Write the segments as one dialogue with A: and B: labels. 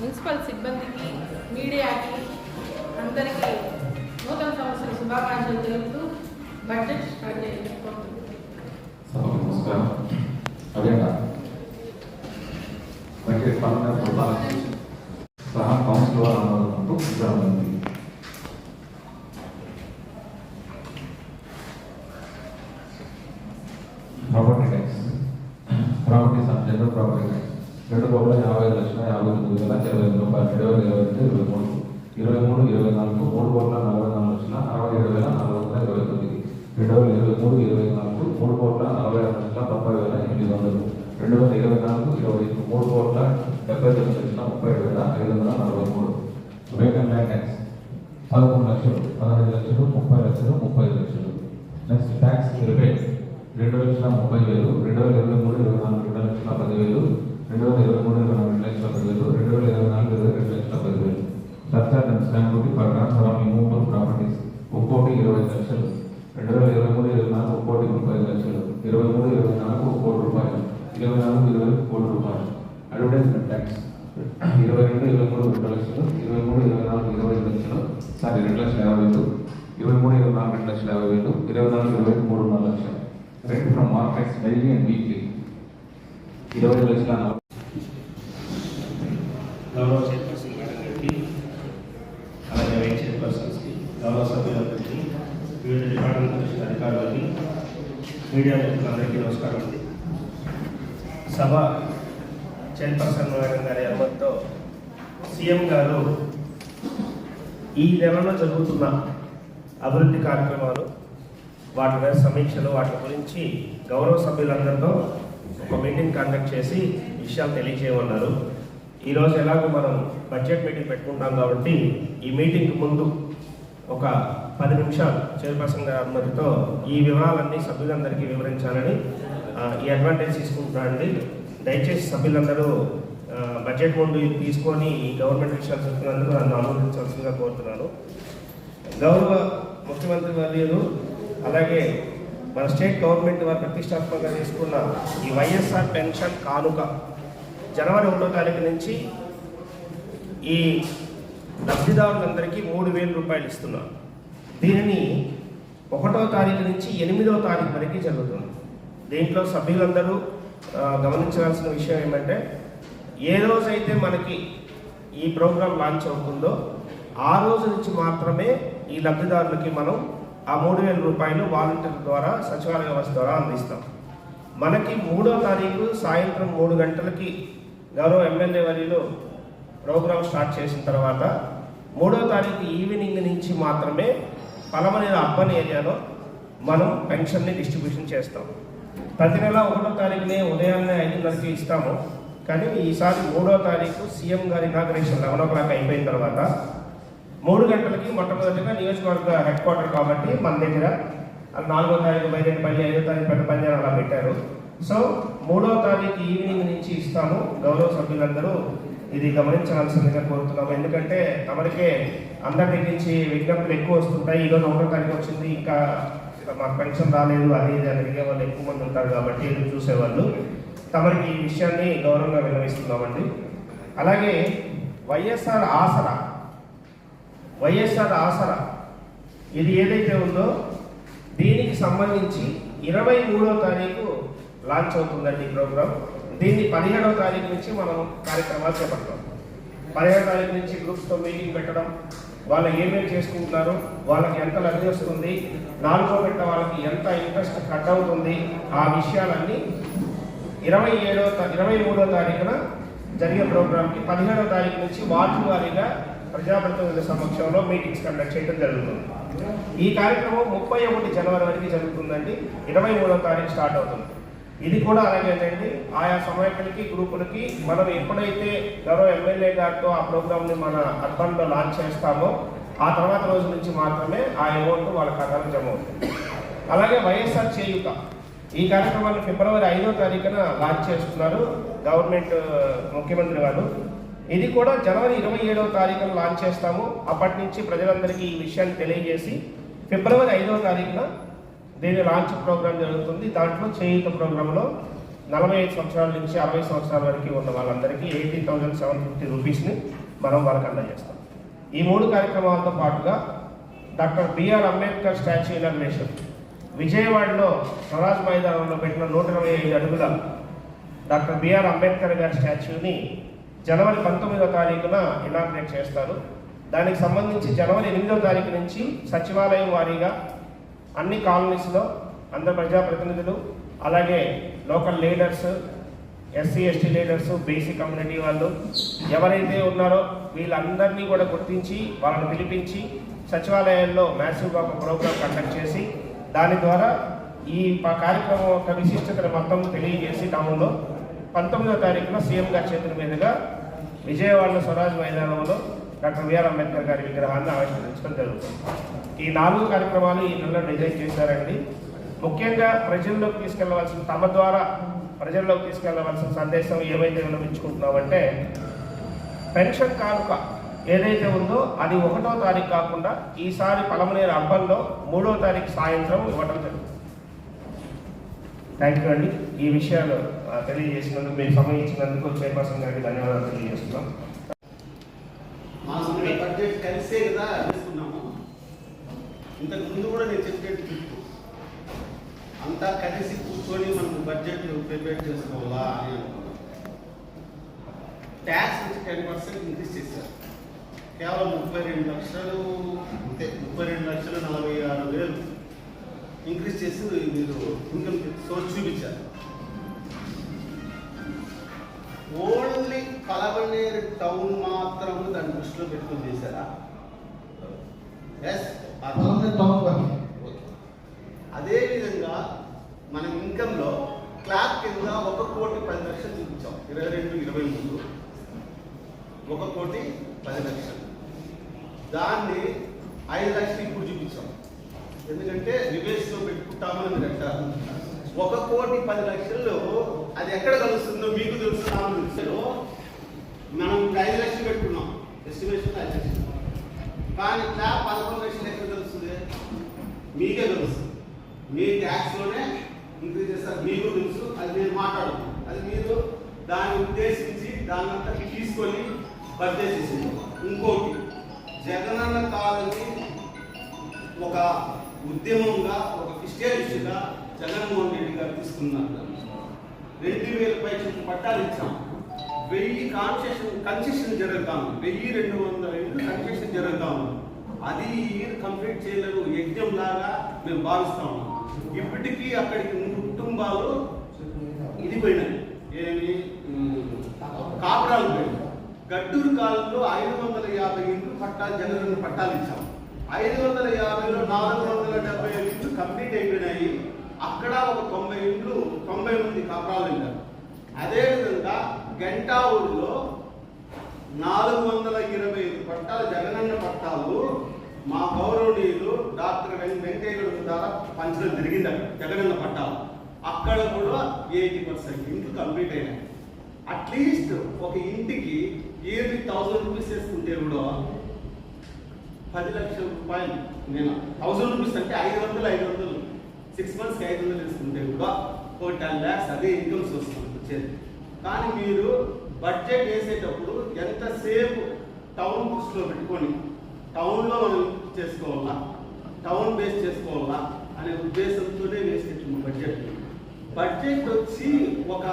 A: Municipal సిబ్బందికి మీడియాకి అందరికీ నూతన
B: సంవత్సర శుభాకాంక్షలు తెలుపుతూ బడ్జెట్ స్టార్ట్ నమస్కారం. అదే బడ్జెట్ తొమ్మిది వేల ఇరవై రూపాయలు రెండు వేల ఇరవై రెండు ఇరవై మూడు ఇరవై మూడు ఇరవై నాలుగు మూడు కోట్ల నలభై నాలుగు లక్షల అరవై ఏడు వేల నాలుగు వందల ఇరవై తొమ్మిది రెండు వేల ఇరవై మూడు ఇరవై నాలుగు మూడు కోట్ల నలభై ఆరు లక్షల తొంభై వేల ఎనిమిది వందలు రెండు వేల ఇరవై నాలుగు ఇరవై మూడు కోట్ల డెబ్బై తొమ్మిది లక్షల ముప్పై ఏడు వేల ఐదు వందల నలభై మూడు వేకెంట్ ల్యాండ్ ట్యాక్స్ పదకొండు లక్షలు పదహైదు లక్షలు ముప్పై లక్షలు ముప్పై ఐదు లక్షలు నెక్స్ట్ ట్యాక్స్ రిబేట్ రెండు లక్షల ముప్పై వేలు రెండు వేల ఇరవై మూడు ఇరవై నాలుగు రెండు లక్షల పదివేలు రెండు వేల ఇరవై మూడు ఇరవై నాలుగు రెండు లక్షల పదివేలు రెండు వేల ఇరవై నాలుగు ఇరవై రెండు లక్షల పదివేలు surcharge and stamp duty for transfer of immovable properties ఒక్కోటి ఇరవై ఐదు లక్షలు రెండు వేల ఇరవై మూడు ఇరవై నాలుగు ఒక్కోటి ముప్పై ఐదు లక్షలు ఇరవై మూడు ఇరవై నాలుగు ఒక కోటి రూపాయలు ఇరవై నాలుగు ఇరవై ఐదు కోటి రూపాయలు అడ్వర్టైజ్మెంట్ ట్యాక్స్ ఇరవై రెండు ఇరవై మూడు రెండు లక్షలు. ఇరవై మూడు ఇరవై నాలుగు ఇరవై ఐదు లక్షలు. సారీ రెండు లక్షల యాభై వేలు. ఇరవై మూడు ఇరవై నాలుగు రెండు లక్షల యాభై వేలు. ఇరవై నాలుగు ఇరవై మూడు నాలుగు లక్షలు. Rent from markets daily and weekly ఇరవై ఐదు లక్షల నలభై.
C: గౌరవ చైర్పర్సన్ మేడం గారికి అలాగే వైస్ చైర్పర్సన్స్కి గౌరవ సభ్యులందరికీ వివిధ డిపార్ట్మెంట్ దృష్టి అధికారులకి మీడియా మిత్రులందరికీ నమస్కారం అండి. సభ చైర్పర్సన్ మేడం గారి అనుమతితో సీఎం గారు ఈ నెలలో జరుగుతున్న అభివృద్ధి కార్యక్రమాలు వాటి మీద సమీక్షలు వాటి గురించి గౌరవ సభ్యులందరితో ఒక మీటింగ్ కండక్ట్ చేసి విషయాలు తెలియజేయమన్నారు. ఈరోజు ఎలాగో మనం బడ్జెట్ మీటింగ్ పెట్టుకుంటాం కాబట్టి ఈ మీటింగ్ ముందు ఒక పది నిమిషాలు చైర్పర్సన్ గారి అనుమతితో ఈ వివరాలన్నీ సభ్యులందరికీ వివరించాలని ఈ అడ్వాంటేజ్ తీసుకుంటున్నానండి. దయచేసి సభ్యులందరూ బడ్జెట్ ముందు తీసుకొని ఈ గవర్నమెంట్ విషయాలు చెప్తున్నందుకు నన్ను ఆమోదించాల్సిందిగా కోరుతున్నాను. గౌరవ ముఖ్యమంత్రి వర్యులు అలాగే మన స్టేట్ గవర్నమెంట్ వారు ప్రతిష్టాత్మకంగా తీసుకున్న ఈ వైఎస్ఆర్ పెన్షన్ కానుక జనవరి ఒకటో తారీఖు నుంచి ఈ లబ్ధిదారులందరికీ మూడు వేల రూపాయలు ఇస్తున్నారు దీనిని ఒకటో తారీఖు నుంచి ఎనిమిదవ తారీఖు వరకు జరుగుతుంది. దీంట్లో సభ్యులందరూ గమనించాల్సిన విషయం ఏమంటే ఏ రోజైతే మనకి ఈ ప్రోగ్రాం లాంచ్ అవుతుందో ఆ రోజు నుంచి మాత్రమే ఈ లబ్ధిదారులకి మనం ఆ మూడు వేల రూపాయలు వాలంటీర్ ద్వారా సచివాలయ వ్యవస్థ ద్వారా అందిస్తాం. మనకి మూడో తారీఖు సాయంత్రం మూడు గంటలకి గౌరవ ఎమ్మెల్యే వరిలో ప్రోగ్రాం స్టార్ట్ చేసిన తర్వాత మూడో తారీఖు ఈవినింగ్ నుంచి మాత్రమే పలమనేరు అర్బన్ ఏరియాలో మనం పెన్షన్ని డిస్ట్రిబ్యూషన్ చేస్తాం. ప్రతి నెల ఒకటో తారీఖునే ఉదయాన్నే ఐదున్నరకి ఇస్తాము. కానీ ఈసారి మూడో తారీఖు సీఎం గారి ఇనాగ్రేషన్ లెవెన్ ఓ క్లాక్ అయిపోయిన తర్వాత మూడు గంటలకి మొట్టమొదటిగా నియోజకవర్గ హెడ్ క్వార్టర్ కాబట్టి మన దగ్గర నాలుగో తారీఖు బయలుపల్లి ఐదో తారీఖు పెద్ద అని అలా పెట్టారు. సో మూడో తారీఖు ఈవినింగ్ నుంచి ఇస్తాము గౌరవ సభ్యులందరూ. ఇది గమనించాల్సిందిగా కోరుతున్నాము. ఎందుకంటే తమరికే అందరి దగ్గర నుంచి విజ్ఞప్తులు ఎక్కువ వస్తుంటాయి. ఈరోజు ఒకటో తారీఖు వచ్చింది ఇంకా మాకు పెన్షన్ రాలేదు అది ఇది అని అడిగే వాళ్ళు ఎక్కువ మంది ఉంటారు కాబట్టి ఎదురు చూసేవాళ్ళు. తమరికి ఈ విషయాన్ని గౌరవంగా విన్నవిస్తున్నామండి. అలాగే వైఎస్ఆర్ ఆసరా వైఎస్ఆర్ ఆసరా ఇది ఏదైతే ఉందో దీనికి సంబంధించి ఇరవై మూడో తారీఖు లాంచ్ అవుతుందండి ఈ ప్రోగ్రామ్ దీన్ని పదిహేడవ తారీఖు నుంచి మనం కార్యక్రమాలు చేపడతాం. పదిహేడవ తారీఖు నుంచి గ్రూప్స్తో మీటింగ్ పెట్టడం వాళ్ళు ఏమేమి చేసుకుంటున్నారు వాళ్ళకి ఎంత లబ్ధి వస్తుంది నాలుగో పెట్ట వాళ్ళకి ఎంత ఇంట్రెస్ట్ కట్ అవుతుంది ఆ విషయాలన్నీ ఇరవై ఏడో ఇరవై మూడో తారీఖున జరిగే ప్రోగ్రామ్కి పదిహేడో తారీఖు నుంచి వార్డు వారీగా ప్రజాప్రతినిధుల సమక్షంలో మీటింగ్స్ కండక్ట్ చేయడం జరుగుతుంది. ఈ కార్యక్రమం ముప్పై ఒకటి జనవరి వరకు జరుగుతుందండి. ఇరవై మూడో తారీఖు స్టార్ట్ అవుతుంది. ఇది కూడా అలాగేనండి ఆయా సమయానికి గ్రూపులకి మనం ఎప్పుడైతే గౌరవ ఎమ్మెల్యే గారితో ఆ ప్రోగ్రామ్ని మన అర్బన్లో లాంచ్ చేస్తామో ఆ తర్వాత రోజు నుంచి మాత్రమే ఆ అమౌంట్ వాళ్ళ ఖాతాలో జమ అవుతుంది. అలాగే వైఎస్ఆర్ చేయుత ఈ కార్యక్రమాన్ని ఫిబ్రవరి ఐదో తారీఖున లాంచ్ చేస్తున్నారు గవర్నమెంట్ ముఖ్యమంత్రి వారు ఇది కూడా జనవరి ఇరవై ఏడవ తారీఖున లాంచ్ చేస్తాము. అప్పటి నుంచి ప్రజలందరికీ ఈ విషయాన్ని తెలియజేసి ఫిబ్రవరి ఐదవ తారీఖున దీని లాంచ్ ప్రోగ్రామ్ జరుగుతుంది. దాంట్లో చేయుత ప్రోగ్రాంలో నలభై ఐదు సంవత్సరాల నుంచి అరవై సంవత్సరాల వరకు ఉన్న వాళ్ళందరికీ ఎయిటీ థౌజండ్ సెవెన్ ఫిఫ్టీ రూపీస్ని మనం వాళ్ళకి అందజేస్తాం. ఈ మూడు కార్యక్రమాలతో పాటుగా doctor BR Ambedkar statue inauguration విజయవాడలో స్వరాజ్ మైదానంలో పెట్టిన నూట ఇరవై ఐదు అడుగుల డాక్టర్ బిఆర్ అంబేద్కర్ గారి స్టాచ్యూని జనవరి పంతొమ్మిదో తారీఖున ఇనాగ్రేట్ చేస్తారు. దానికి సంబంధించి జనవరి ఎనిమిదో తారీఖు నుంచి సచివాలయం వారీగా అన్ని కాలనీస్లో అందరు ప్రజాప్రతినిధులు అలాగే local leaders SC ST leaders BC community వాళ్ళు ఎవరైతే ఉన్నారో వీళ్ళందరినీ కూడా గుర్తించి వాళ్ళని పిలిపించి సచివాలయాల్లో మ్యాసివ్గా ఒక ప్రోగ్రామ్ కండక్ట్ చేసి దాని ద్వారా ఈ కార్యక్రమం యొక్క విశిష్టతను మొత్తం తెలియజేసి టౌన్లో పంతొమ్మిదో తారీఖున సీఎం గారి చేతుల మీదుగా విజయవాడలో స్వరాజ్ మైదానంలో డాక్టర్ బిఆర్ అంబేద్కర్ గారి విగ్రహాన్ని ఆవిష్కరించడం జరుగుతుంది. ఈ నాలుగు కార్యక్రమాలు ఈ నెలలో డిజైన్ చేశారండి. ముఖ్యంగా ప్రజల్లోకి తీసుకెళ్ళవలసిన తమ ద్వారా ప్రజల్లోకి తీసుకెళ్ళవలసిన సందేశం ఏమైతే వినిపించుకుంటున్నామంటే పెన్షన్ కానుక ఏదైతే ఉందో అది ఒకటో తారీఖు కాకుండా ఈసారి పలమనేరు అబ్బంలో మూడో తారీఖు సాయంత్రం ఇవ్వటం జరుగుతుంది. థ్యాంక్ యూ అండి. ఈ విషయాలు తెలియజేసినందుకు మీరు సమయం ఇచ్చినందుకు చైర్పర్సన్ గారికి ధన్యవాదాలు తెలియజేస్తున్నాం.
D: బడ్జెట్ కలిసే కదా వేసుకున్నాము ఇంతకు ముందు కూడా నేను చెప్పేది చెప్పు. అంతా కలిసి కూర్చొని మనం బడ్జెట్ ప్రిపేర్ చేసుకోవాలా అని అనుకున్నాం. ట్యాక్స్ నుంచి టెన్ పర్సెంట్ ఇంక్రీజ్ చేశారు. కేవలం ముప్పై రెండు లక్షలు అంతే ముప్పై రెండు లక్షల నలభై ఆరు వేలు. ఇంక్రీజ్ చేసి మీరు ఇన్కమ్ సోర్స్ చూపించారు. ఓన్లీ కలవనేరు టౌన్ మాత్రం దాన్ని దృష్టిలో పెట్టుకొని చేశారా? ఎస్ అదే విధంగా మన ఇన్కంలో క్లాక్ కింద ఒక కోటి పది లక్షలు చూపించాం. ఇరవై రెండు ఇరవై మూడు. ఒక కోటి పది లక్షలు. దాన్ని ఐదు లక్షలు ఇప్పుడు చూపించాం. ఎందుకంటే నివేశంలో పెట్టుకుంటామని మీరు అంటారు. ఒక కోటి పది లక్షల్లో అది ఎక్కడ కలుస్తుందో మీకు తెలుసు నాకు తెలుసు. మనం ఇప్పుడు ఐదు లక్షలు పెట్టుకున్నాం. ఎస్టిమేషన్ ఐదు లక్షలు. కానీ ఇట్లా పదకొండు లక్షలు ఎక్కడ తెలుస్తుంది మీకే తెలుసు. మీ ట్యాక్స్లోనే ఇంక్రీజ్ చేస్తారు. మీకు తెలుసు. అది నేను మాట్లాడదు అది మీరు దాన్ని ఉద్దేశించి దాన్ని అంతా తీసుకొని బడ్జెట్ చేసింది. ఇంకోటి జగనన్న కాలనీ ఒక ఉద్యమంగా ఒక ఇష్టాలుగా జగన్మోహన్ రెడ్డి గారు తీసుకున్నారు. రెండు వేల పైసలు పట్టాలు ఇచ్చాం. వెయ్యి కాన్సెషన్ కన్సెషన్ జరుగుతాము వెయ్యి రెండు వందల ఇల్లు కన్సెషన్ జరుగుతాము అది ఈ ఇయర్ కంప్లీట్ చేయలేదు. యజ్ఞం లాగా మేము భావిస్తాము ఇప్పటికీ అక్కడికి కుటుంబాలు ఇది పోయినాయి ఏమి కాపురాలు. గడ్డూరు కాలంలో ఐదు వందల యాభై ఇండ్లు పట్టాలు జనరల్ పట్టాలు ఇచ్చాం. ఐదు వందల యాభైలో నాలుగు వందల డెబ్బై ఐదు ఇండ్లు కంప్లీట్ అయిపోయినాయి. అక్కడ ఒక తొంభై ఇండ్లు తొంభై మంది కాపురాలు వెళ్ళారు అదేవిధంగా గంటా ఊరిలో నాలుగు వందల ఇరవై ఐదు పట్టాలు జగనన్న పట్టాలు మా గౌరవనీయులు డాక్టర్ వెంకయ్య ద్వారా పంచడం జరిగింది అక్కడ జగనన్న పట్టాలు. అక్కడ కూడా ఎయిటీ పర్సెంట్ ఇంట్లు కంప్లీట్ అయినాయి. అట్లీస్ట్ ఒక ఇంటికి ఇయర్లీ థౌసండ్ రూపీస్ వేసుకుంటే కూడా పది లక్షల రూపాయలు నేను. థౌసండ్ రూపీస్ అంటే ఐదు వందలు ఐదు వందలు. సిక్స్ మంత్స్కి ఐదు వందలు వేసుకుంటే కూడా ఒక టెన్ ల్యాక్స్ అదే ఇన్కమ్ సోర్స్ మనకు వచ్చేది. కానీ మీరు బడ్జెట్ వేసేటప్పుడు ఎంతసేపు టౌన్ బుక్స్లో పెట్టుకొని టౌన్లో మనం చేసుకోవాలా? టౌన్ బేస్ చేసుకోవాలా? అనే ఉద్దేశంతోనే వేసేటప్పుడు బడ్జెట్ బడ్జెట్ వచ్చి ఒక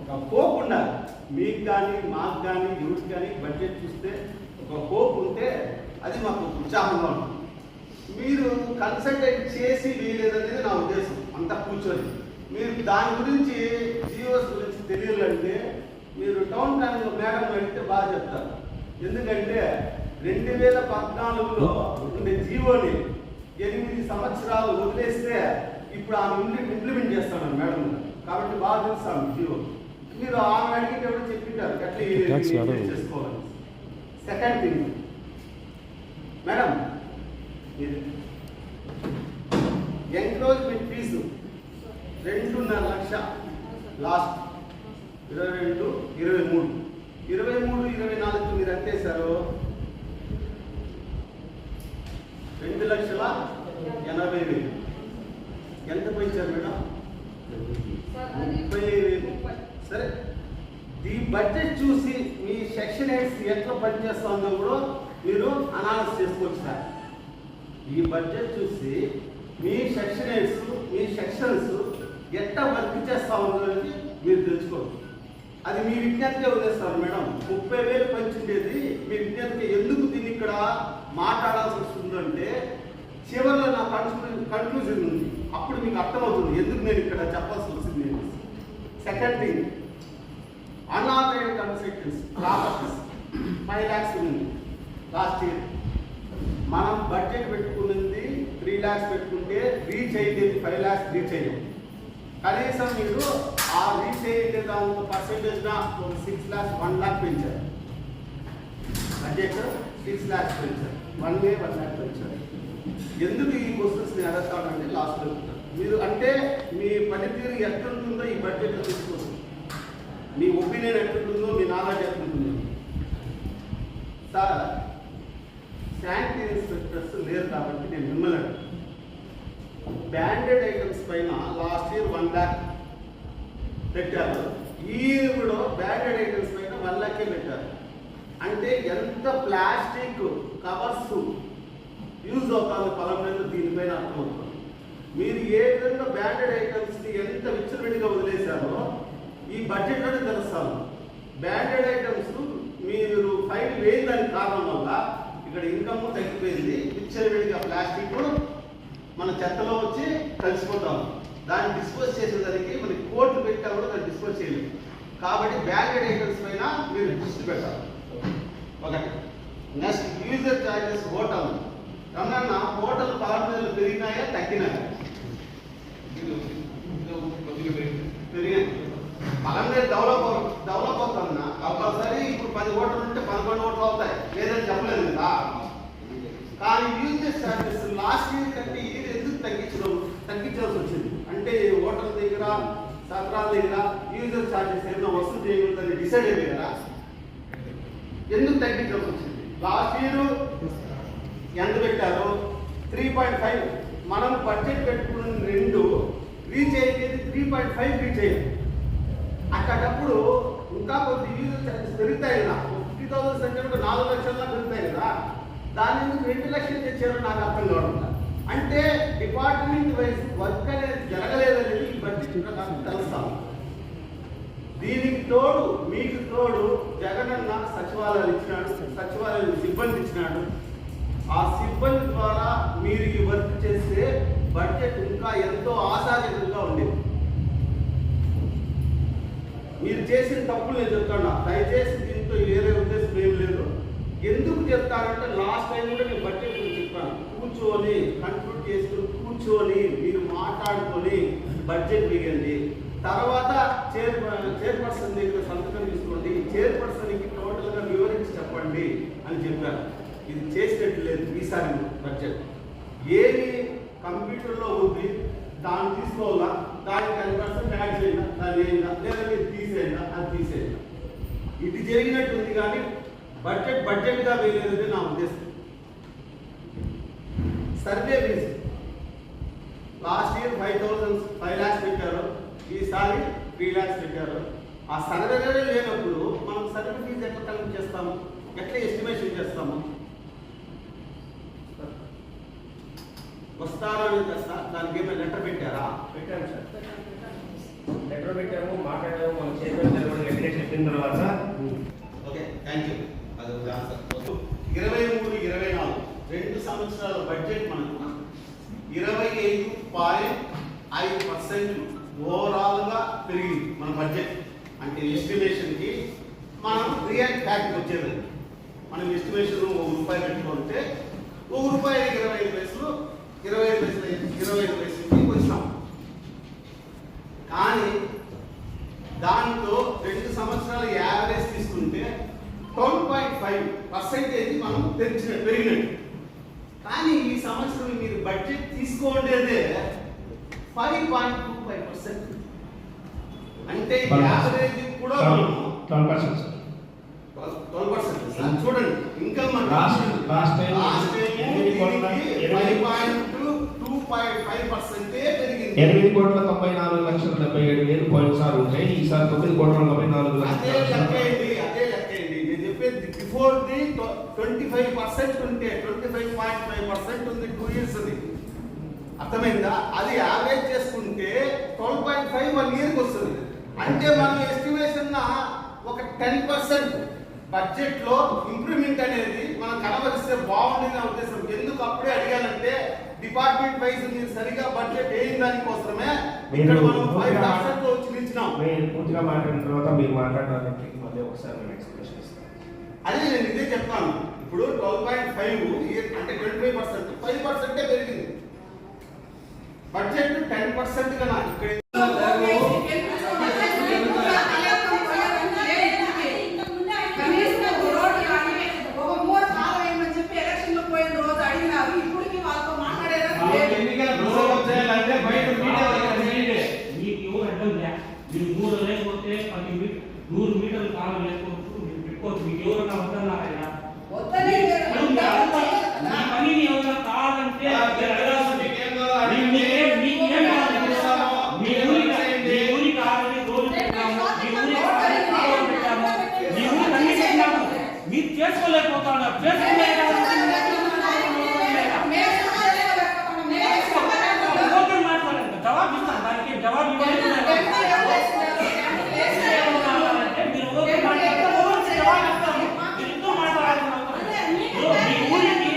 D: ఒక పోకుండా మీకు కానీ మాకు కానీ యూత్ కానీ బడ్జెట్ చూస్తే ఒక హోప్ ఉంటే అది మాకు ఉత్సాహంగా ఉంటుంది. మీరు కన్సల్టేట్ చేసి వీలేదనేది నా ఉద్దేశం. అంతా కూర్చొని. మీరు దాని గురించి జియోస్ గురించి తెలియాలంటే మీరు టౌన్ ప్లానింగ్ మేడం అడిగితే బాగా చెప్తారు. ఎందుకంటే రెండు వేల పద్నాలుగులో ఉండే జీవోని ఎనిమిది సంవత్సరాలు వదిలేస్తే ఇప్పుడు ఆమె ఇంప్లిమెంట్ చేస్తాను మేడం కాబట్టి బాగా తెలుసు ఆమె జీవో మీరు ఆమె అడిగేటప్పుడు చెప్పింటారు.
E: madam.
D: చేసుకోవాలి. సెకండ్ థింగ్ మేడం ఇది. ఎంక్రోచ్మెంట్ ఫీజు రెండున్నర లక్ష. లాస్ట్ ఇరవై రెండు ఇరవై మూడు. ఇరవై మూడు ఇరవై నాలుగు మీరు ఎంత వేశారు? రెండు లక్షల ఎనభై వేలు. ఎంత పోయించారు మేడం? ముప్పై వేలు. సరే? ఈ బడ్జెట్ చూసి మీ సెక్షన్ ఎయిట్స్ ఎట్లా పనిచేస్తుందో కూడా మీరు అనాలిసిస్ చేసుకోవచ్చు సార్. ఈ బడ్జెట్ చూసి మీ సెక్షన్ ఎయిట్స్ మీ సెక్షన్స్ ఎట్లా వర్క్ చేస్తా ఉందనేది మీరు తెలుసుకోవచ్చు అది మీ విజ్ఞప్తిగా వదిలేస్తారు మేడం. ముప్పై వేలు పంచుండేది మీ విజ్ఞప్తి ఎందుకు దీన్ని ఇక్కడ మాట్లాడాల్సి వస్తుందంటే చివరిలో నా కన్క్లూజన్ కన్క్లూజన్ ఉంది. అప్పుడు మీకు అర్థమవుతుంది ఎందుకు నేను ఇక్కడ చెప్పాల్సి వస్తుంది second thing unauthorised constructions properties five lakhs ఉంది. లాస్ట్ ఇయర్ మనం బడ్జెట్ పెట్టుకున్నది త్రీ ల్యాక్స్ పెట్టుకుంటే రీచ్ అయ్యేది ఫైవ్ ల్యాక్స్ రీచ్ అయ్యాం కనీసం మీరు ఆ రీచ్ అయ్యే దాంట్లో పర్సెంటేజ్ ఒక సిక్స్ ల్యాక్స్ వన్ ల్యాక్ పెంచారు. బడ్జెట్ సిక్స్ ల్యాక్స్ పెంచారు. వన్ డే వన్ ల్యాక్ పెంచారు. ఎందుకు ఈ క్వశ్చన్స్ లాస్ట్ లాస్ట్లో మీరు అంటే మీ పనితీరు ఎట్లుంటుందో ఈ బడ్జెట్లో తీసుకోవచ్చు. మీ ఒపీనియన్ ఎట్లుంటుందో మీ నాలెడ్జ్ ఎట్లుంటుందో. సార్ శానిటరీ ఇన్స్పెక్టర్స్ లేరు కాబట్టి నేను మిమ్మల్ని బ్యాండెడ్ ఐటమ్స్ పైన లాస్ట్ ఇయర్ వన్ ల్యాక్ పెట్టారు. ఈ ఇయర్ కూడా బ్యాండెడ్ ఐటమ్స్ పైన వన్ ల్యాకే పెట్టారు. అంటే ఎంత ప్లాస్టిక్ కవర్స్ యూజ్ అవుతుంది పొలం మీద దీనిపైన అర్థమవుతుంది. మీరు ఏ విధంగా బ్యాండెడ్ ఐటమ్స్ని ఎంత విచ్చలవిడిగా వదిలేశారో ఈ బడ్జెట్లోనే తెలుస్తాను బ్యాండెడ్ ఐటమ్స్ మీరు ఫైల్ వేయని దానికి కారణం వల్ల ఇక్కడ ఇన్కమ్ తగ్గిపోయింది. విచ్చలవిడిగా ప్లాస్టిక్ మన చెత్తలో వచ్చి కలిసిపోతాం దాన్ని డిస్పోజ్ చేసేదానికి మనకి కోర్టు పెట్టా కూడా దాన్ని డిస్పోజ్ చేయలేదు కాబట్టి బ్యాండెడ్ ఐటమ్స్ పైన మీరు దృష్టి పెట్టాలి. ఒకటి next user charges hotel Ramana hotel పదకొండు పెరిగినాయా తగ్గినాయా? పెరిగాయి. పదకొండు డెవలప్ డెవలప్ అవుతుందా కంపల్సరీ ఇప్పుడు పది ఓట్లు ఉంటే పదకొండు ఓట్లు అవుతాయి. లేదని చెప్పలేదు కదా. కానీ యూజర్ చార్జెస్ లాస్ట్ ఇయర్ కంటే ఈ ఎందుకు తగ్గించడం తగ్గించాల్సి వచ్చింది? అంటే ఓటర్ దగ్గర సత్రాల దగ్గర యూజర్ చార్జెస్ ఏమైనా వసూలు చేయకూడదని డిసైడ్ అయ్యారు కదా. ఎందుకు తగ్గించాల్సి వచ్చింది? లాస్ట్ ఇయర్ ఎంత పెట్టారు? త్రీ పాయింట్ ఫైవ్ మనం బడ్జెట్ పెట్టుకున్న రెండు రీచ్ అయ్యేది త్రీ పాయింట్ ఫైవ్ రీచ్ అయ్యింది ఇంకా కొద్ది యూజర్ పెరుగుతాయి కదా. ఫిఫ్టీ థౌసండ్ సెంటర్ నాలుగు లక్షల పెరుగుతాయి కదా. దాని నుంచి రెండు లక్షలు తెచ్చారో నాకు అర్థం కావడం అంటే డిపార్ట్మెంట్ వైజ్ వర్క్ అనేది జరగలేదనేది ఈ బడ్జెట్ ప్రకారం తెలుస్తాం దీనికి తోడు మీకు తోడు జగనన్న సచివాలయాలు ఇచ్చినాడు సచివాలయం సిబ్బంది ఇచ్చినాడు. ఆ సిబ్బంది ద్వారా మీరు ఈ వర్క్ చేస్తే బడ్జెట్ ఇంకా ఎంతో ఆశాజనకంగా ఉండేది. మీరు చేసిన తప్పులు నేను చెప్తాను దయచేసి దీంతో వేరే ఉద్దేశం ఏం లేదు. ఎందుకు చెప్తానంటే లాస్ట్ టైం కూడా నేను బడ్జెట్ చెప్పాను. కూర్చొని కన్క్లూడ్ చేసుకుని కూర్చొని మీరు మాట్లాడుకొని బడ్జెట్ మిగండి. తర్వాత చైర్ చైర్పర్సన్ దగ్గర సంతకం తీసుకోండి. చైర్పర్సన్కి టోటల్గా వివరించి చెప్పండి అని చెప్పారు. ఇది చేసినట్టు లేదు ఈసారి బడ్జెట్ ఏది కంప్యూటర్లో ఉంది. దాన్ని తీసుకోవాలా? దానికి టెన్ పర్సెంట్ యాడ్ చేయండి దాన్ని వేయండి లేదా మీరు తీసేయండి అది తీసేయండి ఇది జరిగినట్టు ఉంది కానీ బడ్జెట్ బడ్జెట్గా వేయలేదని నా ఉద్దేశం. Survey fee last year five thousand five lakhs పెట్టారు ఈసారి త్రీ ల్యాక్స్ పెట్టారు. ఆ సర్వేనే లేనప్పుడు మనం సర్వే ఫీజు ఎట్లా కలెక్ట్ చేస్తాము? ఎట్లా ఎస్టిమేషన్ చేస్తాము? తెస్తా దానికి ఏమైనా లెటర్ పెట్టారా?
C: పెట్టాను సార్. లెటర్ పెట్టాము మాట్లాడాము మన చైర్మన్ గారు గట్టిగా చెప్పిన తర్వాత.
D: ఓకే థ్యాంక్ యూ అది ఆన్సర్ ఇరవై మూడు ఇరవై నాలుగు. రెండు సంవత్సరాల బడ్జెట్ మనకు ఇరవై ఐదు పాయింట్ ఐదు పర్సెంట్ ఓవరాల్గా పెరిగింది మన బడ్జెట్ అంటే ఎస్టిమేషన్కి మనం రియల్ ఫ్యాక్ట్ వచ్చేది. మనం ఎస్టిమేషన్ ఒక రూపాయి పెట్టుకుంటే ఒక రూపాయి ఇరవై ఐదు పైసలు ఇరవై ఐదు పైసలు ఇరవై ఐదు పైసలకి వచ్చినాం. కానీ దాంట్లో రెండు సంవత్సరాలు యావరేజ్ తీసుకుంటే ట్వెల్వ్ పాయింట్ ఫైవ్ పర్సెంటేజ్ మనం తెచ్చిన పెరిగినట్టు. కానీ ఈ సంవత్సరం మీరు budget తీసుకోండేదే five point two five percent. అంటే యావరేజ్ కూడా
C: twelve percent
D: twelve percent sir. చూడండి ఇంకా మన లాస్ట్
C: ఎనిమిది కోట్ల-
D: ఫైవ్ పాయింట్
C: ఎనిమిది కోట్ల తొంభై నాలుగు లక్షల డెబ్బై ఏడు వేలు పాయింట్ సార్ ఉంటాయి. ఈసారి తొమ్మిది కోట్ల నలభై నాలుగు
D: before the twenty five percent ఉంటే twenty five point five percent ఉంది టూ ఇయర్స్ అర్థమైందా? అది యావరేజ్ చేసుకుంటే ట్వెల్వ్ పాయింట్ ఫైవ్ వన్ ఇయర్కి వస్తుంది. అంటే మనం ఎస్టిమేషన్ ఒక టెన్ పర్సెంట్ బడ్జెట్లో ఇంప్రూవ్మెంట్ అనేది మనం కనబరిస్తే బాగుంటుంది నా ఉద్దేశం. ఎందుకు అప్పుడే అడిగానంటే డిపార్ట్మెంట్ వైజ్ మీరు సరిగా బడ్జెట్ వేయిన దానికోసమే ఇక్కడ మనం ఫైవ్ పర్సెంట్లో వచ్చి నిలిచినాం.
C: మీరు పూర్తిగా మాట్లాడిన తర్వాత మీరు మాట్లాడడానికి మళ్ళీ ఒకసారి మేము ఎక్స్ప్లెనేషన్ ఇస్తాం
D: అదే నేను ఇదే చెప్తాను ఇప్పుడు ట్వెల్వ్ పాయింట్ ఫైవ్ అంటే ట్వంటీ ఫైవ్ పర్సెంట్. ఫైవ్ పర్సెంటే పెరిగింది. బడ్జెట్ టెన్ పర్సెంట్ నాకు ఇక్కడ
E: ఎన్నికల ప్రచారం చేయాలంటే బయట మీడియా దగ్గర చేయండి.
F: మీకు ఎవరు అడ్డం లే మీరు నూరు లేకపోతే పది మీ నూరు మీటర్లు కాలం వేసుకోవచ్చు మీరు పెట్టుకోవచ్చు. మీకు ఎవరన్నా వద్దన్నారైనా మీ పనిని ఎవరైనా కావాలంటే మీరు అడగాల్సింది.
E: మీకేం కావాలి?
F: మీ- మీకేం- మీకేం కావాలి?
E: చేస్తాము.
F: మీ ఊరికి మీ ఊరికి ఆల్రెడీ రోడ్డు పెట్టాము మీ ఊరికి ఆల్రెడీ కాలువలు పెట్టాము మీ ఊరికి అన్ని పెట్టాము మీరు చేసుకోలేకపోతున్నారు చేసుకోలేకపోతున్నారు ఓకే మాట్లాడండి జవాబు ఇస్తాను దానికి జవాబు ఇవ్వలేదు అంటే మీరు ఓకే మాట్లాడితే ఓకే జవాబు ఇస్తాము మీరు ఇంకో మాట్లాడాల్సిన అవసరం లేదు. మీ ఊరికి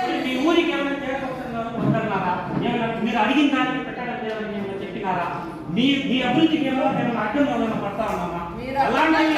F: మరి మీ ఊరికి ఏమైనా చేరుకుంటున్నారు వద్దన్నారా ఏమైనా మీరు అడిగిన దానికి పెట్టడం లేదని ఏమైనా చెప్పినారా మీ మీ అభివృద్ధికి ఏమో మేము అడ్డం ఏమైనా పడతా ఉన్నామా? అలాంటివి